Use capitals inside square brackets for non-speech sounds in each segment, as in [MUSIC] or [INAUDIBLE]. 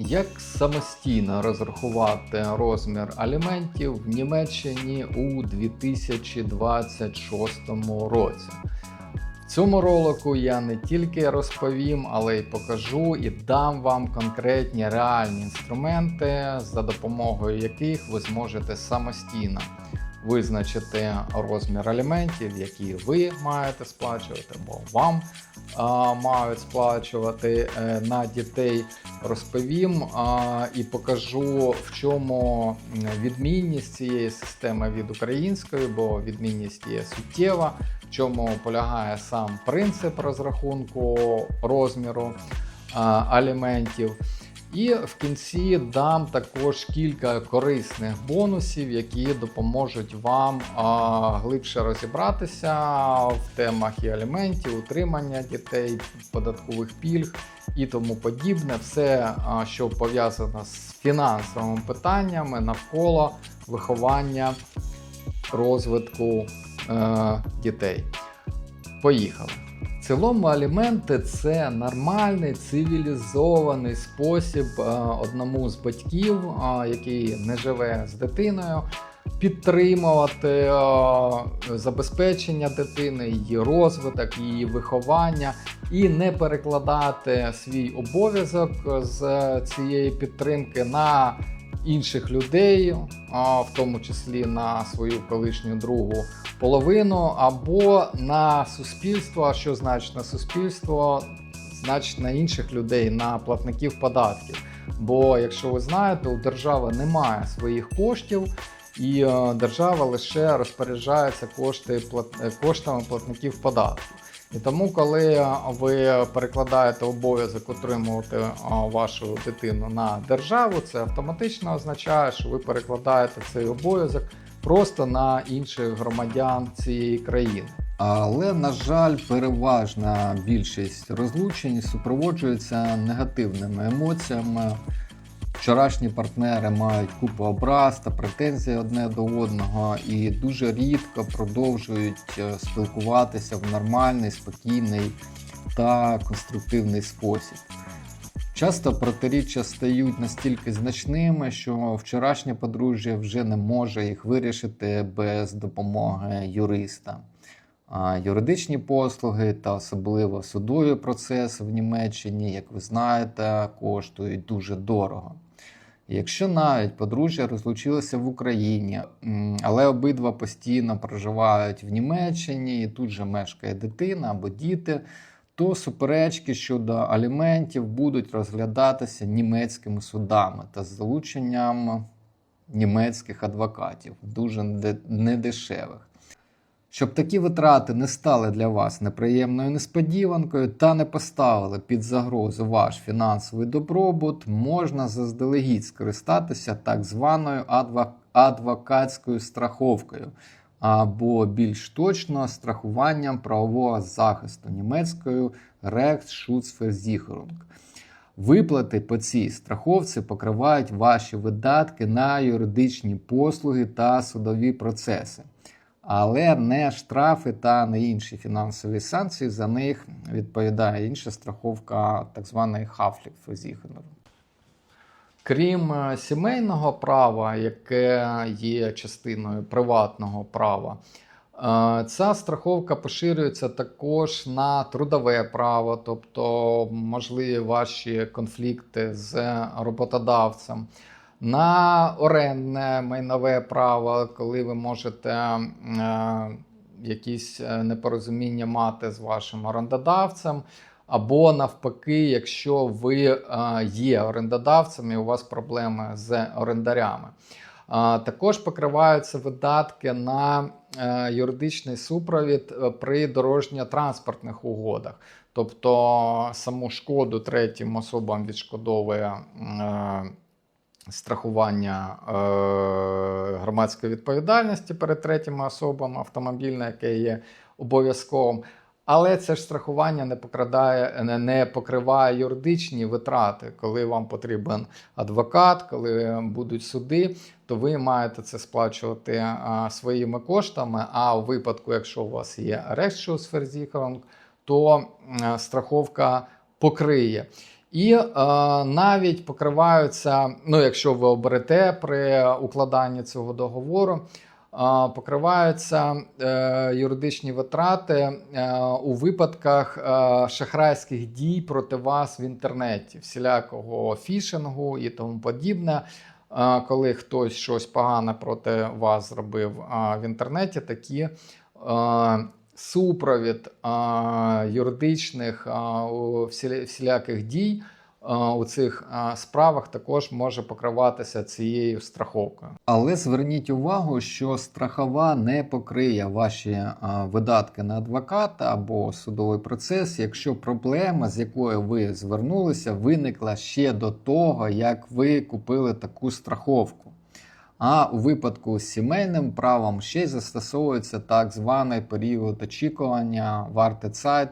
Як самостійно розрахувати розмір аліментів в Німеччині у 2026 році? В цьому ролику я не тільки розповім, але й покажу і дам вам конкретні реальні інструменти, за допомогою яких ви зможете самостійно визначити розмір аліментів, які ви маєте сплачувати, або вам а, мають сплачувати е, на дітей. Розповім а, і покажу, в чому відмінність цієї системи від української, бо відмінність є суттєва, в чому полягає сам принцип розрахунку розміру а, аліментів. І в кінці дам також кілька корисних бонусів, які допоможуть вам глибше розібратися в темах і аліментів, утримання дітей, податкових пільг і тому подібне. Все, що пов'язано з фінансовими питаннями навколо виховання розвитку е, дітей. Поїхали! Цілому аліменти це нормальний цивілізований спосіб е, одному з батьків, е, який не живе з дитиною, підтримувати е, забезпечення дитини, її розвиток, її виховання і не перекладати свій обов'язок з цієї підтримки на інших людей, в тому числі на свою колишню другу половину, або на суспільство. А що значить на суспільство? Значить на інших людей, на платників податків. Бо, якщо ви знаєте, у держави немає своїх коштів, і е, держава лише розпоряджається кошти, е, коштами платників податків. І тому, коли ви перекладаєте обов'язок утримувати вашу дитину на державу, це автоматично означає, що ви перекладаєте цей обов'язок просто на інших громадян цієї країни. Але, на жаль, переважна більшість розлучень супроводжується негативними емоціями. Вчорашні партнери мають купу образ та претензій одне до одного і дуже рідко продовжують е, спілкуватися в нормальний, спокійний та конструктивний спосіб. Часто протиріччя стають настільки значними, що вчорашнє подружжя вже не може їх вирішити без допомоги юриста. Юридичні послуги та особливо судові процеси в Німеччині, як ви знаєте, коштують дуже дорого. Якщо навіть подружжя розлучилося в Україні, але обидва постійно проживають в Німеччині, і тут же мешкає дитина або діти, то суперечки щодо аліментів будуть розглядатися німецькими судами та залученням німецьких адвокатів, дуже недешевих. Щоб такі витрати не стали для вас неприємною несподіванкою та не поставили під загрозу ваш фінансовий добробут, можна заздалегідь скористатися так званою адвокатською страховкою, або більш точно страхуванням правового захисту німецькою Rechtsschutzversicherung. Виплати по цій страховці покривають ваші видатки на юридичні послуги та судові процеси але не штрафи та не інші фінансові санкції. За них відповідає інша страховка, так званий Haftpflichtversicherung. Крім е, сімейного права, яке є частиною приватного права, е, ця страховка поширюється також на трудове право, тобто можливі ваші конфлікти з роботодавцем, на орендне майнове право, коли ви можете е, якісь е, непорозуміння мати з вашим орендодавцем. Або навпаки, якщо ви е, є орендодавцем і у вас проблеми з орендарями. Також покриваються видатки на е, юридичний супровід при дорожньо-транспортних угодах. Тобто саму шкоду третім особам відшкодовує страхування е, громадської відповідальності перед третіми особами автомобільне, яке є обов'язковим. Але це ж страхування не покрадає, не, покриває юридичні витрати. Коли вам потрібен адвокат, коли будуть суди, то ви маєте це сплачувати а, своїми коштами. А у випадку, якщо у вас є Rechtsschutzversicherung, то м, страховка покриє. І е, навіть покриваються, ну якщо ви оберете при укладанні цього договору, е, покриваються е, юридичні витрати е, у випадках е, шахрайських дій проти вас в інтернеті, всілякого фішингу і тому подібне. Е, коли хтось щось погане проти вас зробив е, в інтернеті, такі е, супровід е, юридичних у всіляких дій е, у цих е, справах також може покриватися цією страховкою. Але зверніть увагу, що страхова не покриє ваші а, видатки на адвоката або судовий процес, якщо проблема, з якою ви звернулися, виникла ще до того, як ви купили таку страховку. А у випадку з сімейним правом ще й застосовується так званий період очікування вартецайт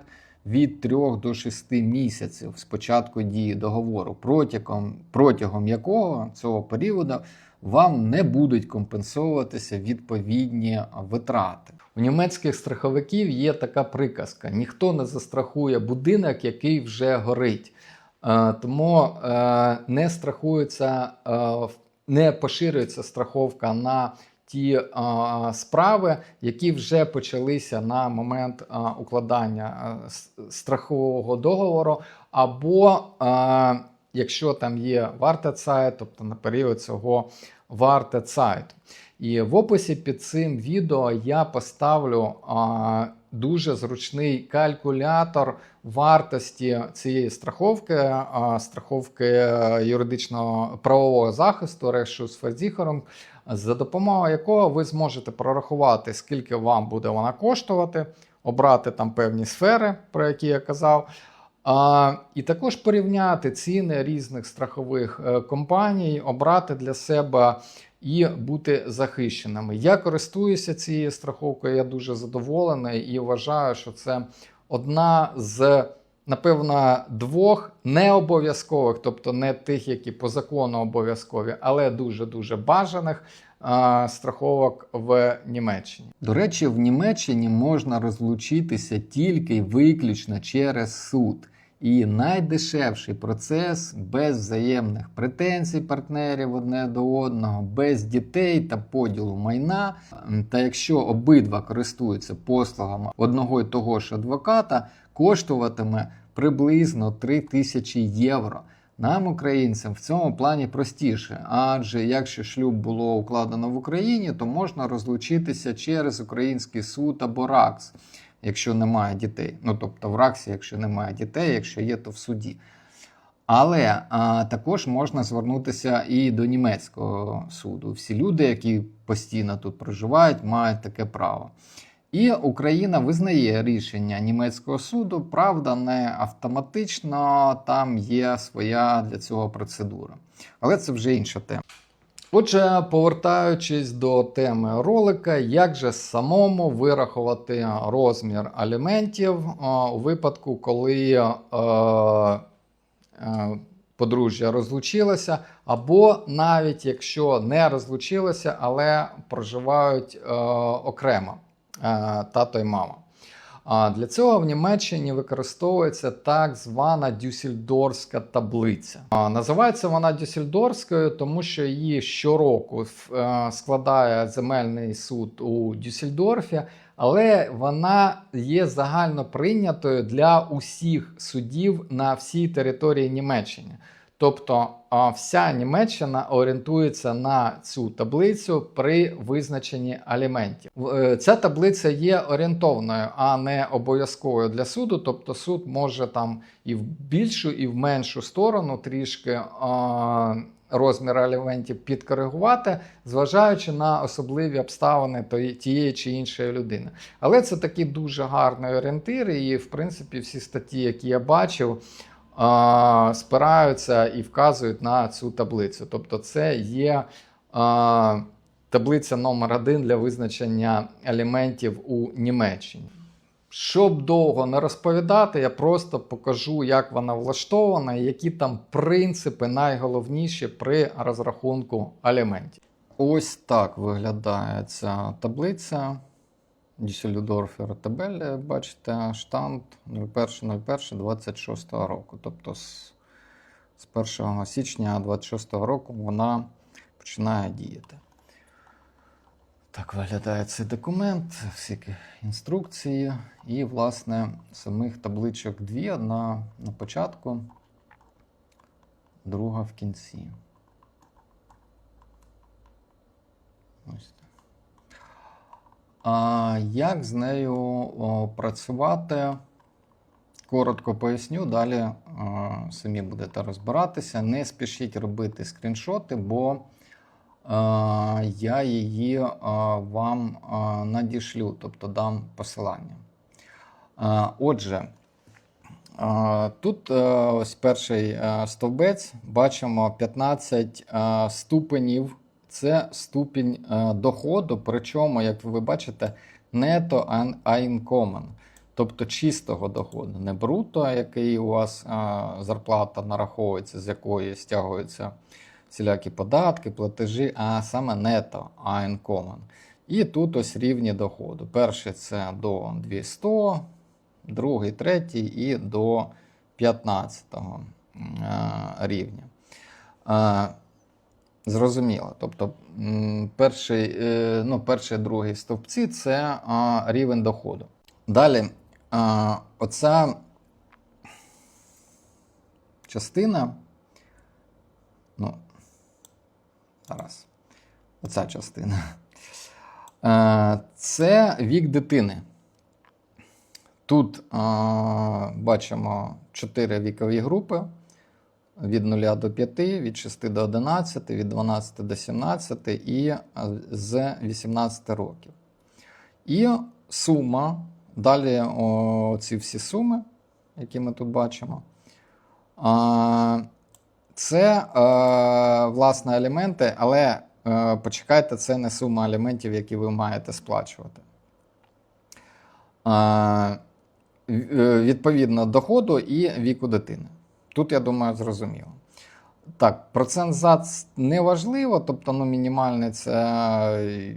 від 3 до 6 місяців з початку дії договору, протягом, протягом якого цього періоду вам не будуть компенсовуватися відповідні витрати. У німецьких страховиків є така приказка: ніхто не застрахує будинок, який вже горить. Е, Тому е, не страхується, е, в- не поширюється страховка на ті е, справи, які вже почалися на момент е, укладання е, страхового договору, або е, якщо там є варта ця, тобто на період цього вартецайту. І в описі під цим відео я поставлю а, дуже зручний калькулятор вартості цієї страховки, а, страховки е, юридичного правового захисту Решусфердіхером, за допомогою якого ви зможете прорахувати, скільки вам буде вона коштувати, обрати там певні сфери, про які я казав. А, і також порівняти ціни різних страхових е, компаній, обрати для себе і бути захищеними. Я користуюся цією страховкою, я дуже задоволений і вважаю, що це одна з, напевно, двох не обов'язкових, тобто не тих, які по закону обов'язкові, але дуже-дуже бажаних а, страховок в Німеччині. До речі, в Німеччині можна розлучитися тільки виключно через суд. І найдешевший процес без взаємних претензій партнерів одне до одного, без дітей та поділу майна. Та якщо обидва користуються послугами одного й того ж адвоката, коштуватиме приблизно 3 тисячі євро. Нам, українцям, в цьому плані простіше, адже якщо шлюб було укладено в Україні, то можна розлучитися через український суд або РАКС, якщо немає дітей. Ну тобто в РАКСі, якщо немає дітей, якщо є, то в суді. Але а, також можна звернутися і до німецького суду. Всі люди, які постійно тут проживають, мають таке право. І Україна визнає рішення німецького суду, правда, не автоматично, там є своя для цього процедура. Але це вже інша тема. Отже, повертаючись до теми ролика, як же самому вирахувати розмір аліментів у випадку, коли е, е, подружжя розлучилося, або навіть якщо не розлучилося, але проживають е, окремо е, тато і мама. А для цього в Німеччині використовується так звана дюссельдорфська таблиця. Називається вона дюссельдорфською, тому що її щороку е, складає земельний суд у Дюссельдорфі, але вона є загально прийнятою для усіх судів на всій території Німеччини. Тобто вся Німеччина орієнтується на цю таблицю при визначенні аліментів. Е, Ця таблиця є орієнтовною, а не обов'язковою для суду. Тобто суд може там і в більшу, і в меншу сторону трішки розмір аліментів підкоригувати, зважаючи на особливі обставини тієї чи іншої людини. Але це такий дуже гарний орієнтир, і в принципі всі статті, які я бачив спираються і вказують на цю таблицю. Тобто, це є таблиця номер один для визначення елементів у Німеччині. Щоб довго не розповідати, я просто покажу, як вона влаштована і які там принципи найголовніші при розрахунку аліментів. Ось так виглядає ця таблиця. Дюссельдорфер Табель, бачите, штамп 01.01.26 року. Тобто з з 1 січня 26 року вона починає діяти. Так виглядає цей документ, всі інструкції і, власне, самих табличок дві: одна на початку, друга в кінці. Ось так. Як з нею працювати? Коротко поясню, далі е, самі будете розбиратися. Не спішіть робити скріншоти, бо е, я її е, вам надішлю, тобто дам посилання. Отже, тут ось перший стовбець, бачимо 15 е, ступенів. Це ступінь е, доходу, причому, як ви бачите, нето, а-. Тобто чистого доходу, не бруто, який у вас а, зарплата нараховується, з якої стягуються всілякі податки, платежі, а саме нето, а. І тут ось рівні доходу. Перший це до 200, другий, третій і до 15 рівня. Зрозуміло. Тобто перший, е, ну, перший, другий стовпці це рівень доходу. Далі, оця частина, ну, зараз, оця частина. Е, Це вік дитини. Тут бачимо 4 вікові групи від 0 до 5, від 6 до 11, від 12 до 17 і з 18 років. І сума, далі ці всі суми, які ми тут бачимо. Це е, власне елементи, але е, почекайте, це не сума елементів, які ви маєте сплачувати. Е, відповідно доходу і віку дитини. Тут, я думаю, зрозуміло. Так, процент ЗАЦ не важливо, тобто ну, мінімальне це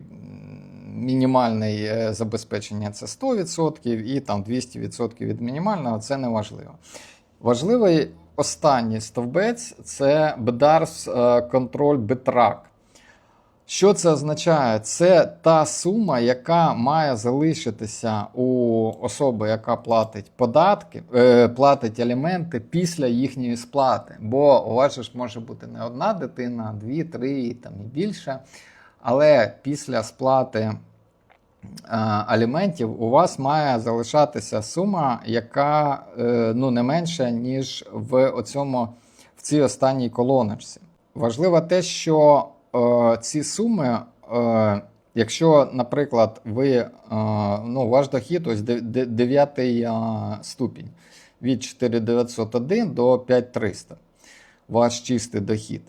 мінімальне забезпечення це 100% і там 200% від мінімального це не важливо. Важливий останній стовбець це BDARS е, контроль битрак. Що це означає? Це та сума, яка має залишитися у особи, яка платить податки, е, платить аліменти після їхньої сплати. Бо у вас ж може бути не одна дитина, дві, три там і більше. Але після сплати е, аліментів у вас має залишатися сума, яка е, ну, не менша, ніж в, оцьому, в цій останній колоночці. Важливо те, що ці суми, е, якщо, наприклад, ви, е, ну, ваш дохід ось 9 е, ступінь від 4901 до 5300, ваш чистий дохід.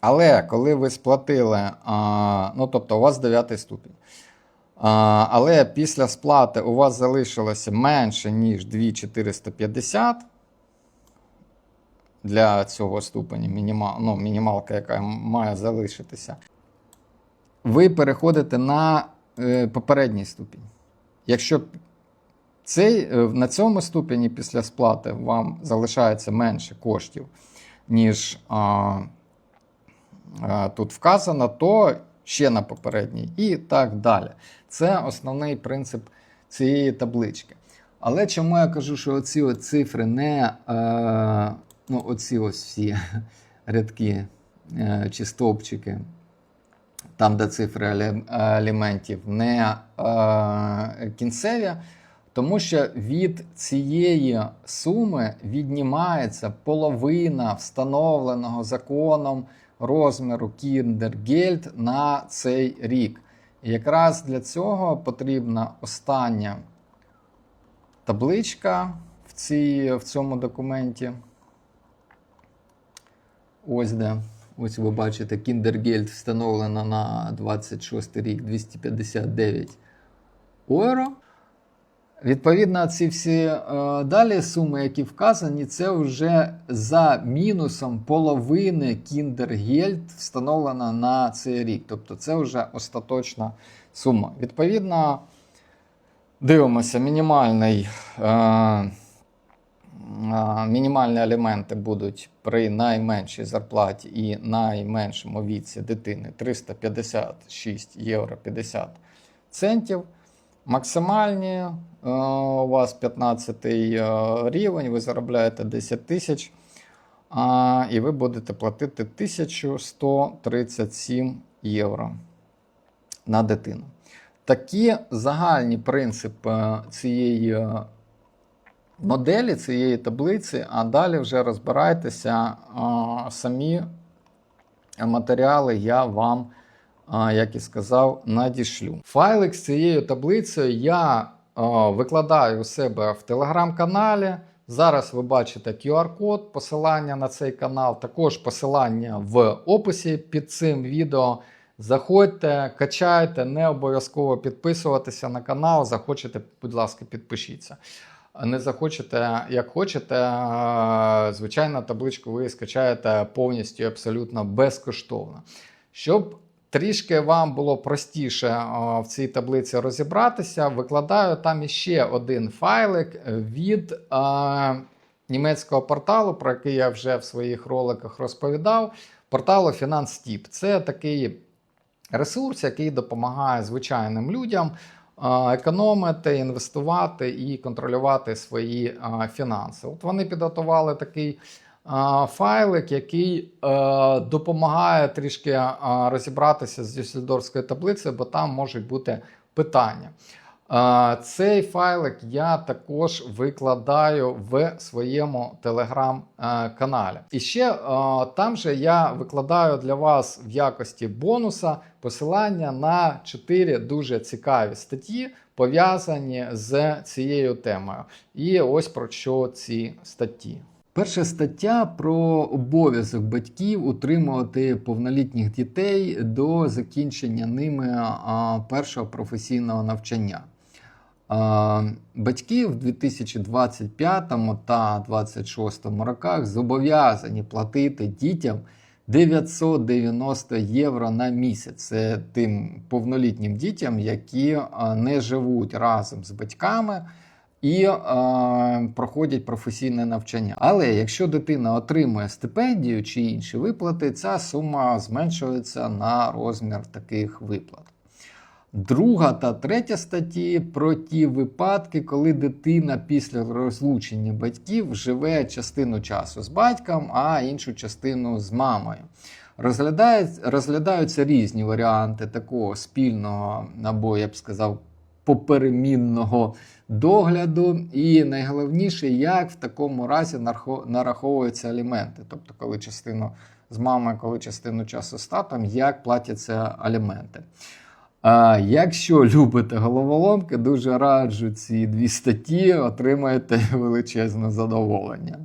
Але коли ви сплатили, ну тобто у вас 9 ступінь. Але після сплати у вас залишилося менше, ніж 2450 для цього ступеня, мінімал, ну, мінімалка, яка має залишитися, ви переходите на е, попередній ступінь. Якщо цей, е, на цьому ступені після сплати вам залишається менше коштів, ніж а, а, тут вказано, то ще на попередній і так далі. Це основний принцип цієї таблички. Але чому я кажу, що от цифри не е, ну, оці ось всі [LAUGHS] рядки е, чи стовпчики, там, де цифри елементів, не е, кінцеві, тому що від цієї суми віднімається половина встановленого законом розміру Кіндергельд на цей рік. І якраз для цього потрібна остання табличка в, цій, в цьому документі. Ось де. Ось ви бачите, Кіндергельд встановлено на 26 рік 259 євро. Відповідно, ці всі е, далі суми, які вказані, це вже за мінусом половини Кіндергельд встановлена на цей рік. Тобто це вже остаточна сума. Відповідно, дивимося мінімальний. Е, мінімальні аліменти будуть при найменшій зарплаті і найменшому віці дитини 356 євро 50 центів. Максимальні е, у вас 15 рівень, ви заробляєте 10 тисяч, і ви будете платити 1137 євро на дитину. Такі загальні принципи цієї е, моделі, цієї таблиці, а далі вже розбирайтеся самі матеріали я вам, як і сказав, надішлю. Файлик з цією таблицею я викладаю у себе в телеграм-каналі. Зараз ви бачите QR-код, посилання на цей канал, також посилання в описі під цим відео. Заходьте, качайте, не обов'язково підписуватися на канал. Захочете, будь ласка, підпишіться. Не захочете, як хочете, звичайно, табличку ви скачаєте повністю абсолютно безкоштовно. Щоб трішки вам було простіше в цій таблиці розібратися, викладаю там іще один файлик від німецького порталу, про який я вже в своїх роликах розповідав. Порталу FinanceTip. Це такий ресурс, який допомагає звичайним людям економити, інвестувати і контролювати свої фінанси. От вони підготували такий файлик, який е, допомагає трішки розібратися з Дюссельдорфською таблицею, бо там можуть бути питання. Цей файлик я також викладаю в своєму телеграм-каналі. І ще е, там же я викладаю для вас в якості бонуса посилання на 4 дуже цікаві статті, пов'язані з цією темою. І ось про що ці статті. Перша стаття про обов'язок батьків утримувати повнолітніх дітей до закінчення ними першого професійного навчання. Батьки в 2025 та 2026 роках зобов'язані платити дітям 990 євро на місяць. Це тим повнолітнім дітям, які не живуть разом з батьками і е, проходять професійне навчання. Але якщо дитина отримує стипендію чи інші виплати, ця сума зменшується на розмір таких виплат. Друга та третя статті про ті випадки, коли дитина після розлучення батьків живе частину часу з батьком, а іншу частину з мамою. Розглядають, розглядаються різні варіанти такого спільного або, я б сказав, поперемінного догляду. І найголовніше, як в такому разі нараховуються аліменти. Тобто, коли частину з мамою, коли частину часу з татом, як платяться аліменти. А якщо любите головоломки, дуже раджу ці дві статті, отримаєте [LAUGHS] величезне задоволення.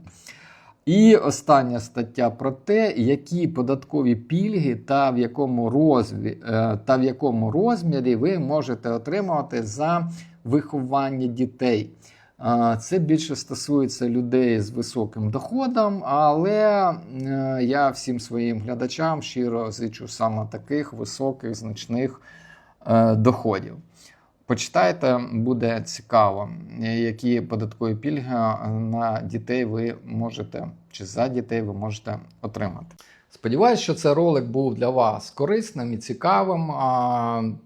І остання стаття про те, які податкові пільги та в якому, розві, е, та в якому розмірі ви можете отримувати за виховання дітей. Це більше стосується людей з високим доходом, але е, я всім своїм глядачам щиро зичу саме таких високих, значних доходів. Почитайте, буде цікаво, які податкові пільги на дітей ви можете чи за дітей ви можете отримати. Сподіваюсь, що цей ролик був для вас корисним і цікавим.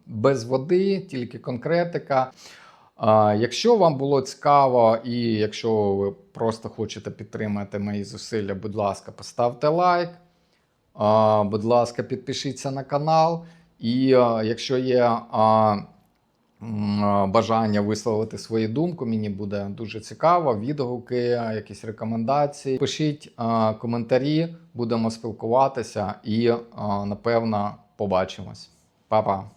Без води, тільки конкретика. Якщо вам було цікаво, і якщо ви просто хочете підтримати мої зусилля, будь ласка, поставте лайк. Будь ласка, підпишіться на канал. І якщо є м, а, бажання висловити свою думку, мені буде дуже цікаво. Відгуки, якісь рекомендації. Пишіть коментарі, будемо спілкуватися і, напевно, побачимось. Па-па!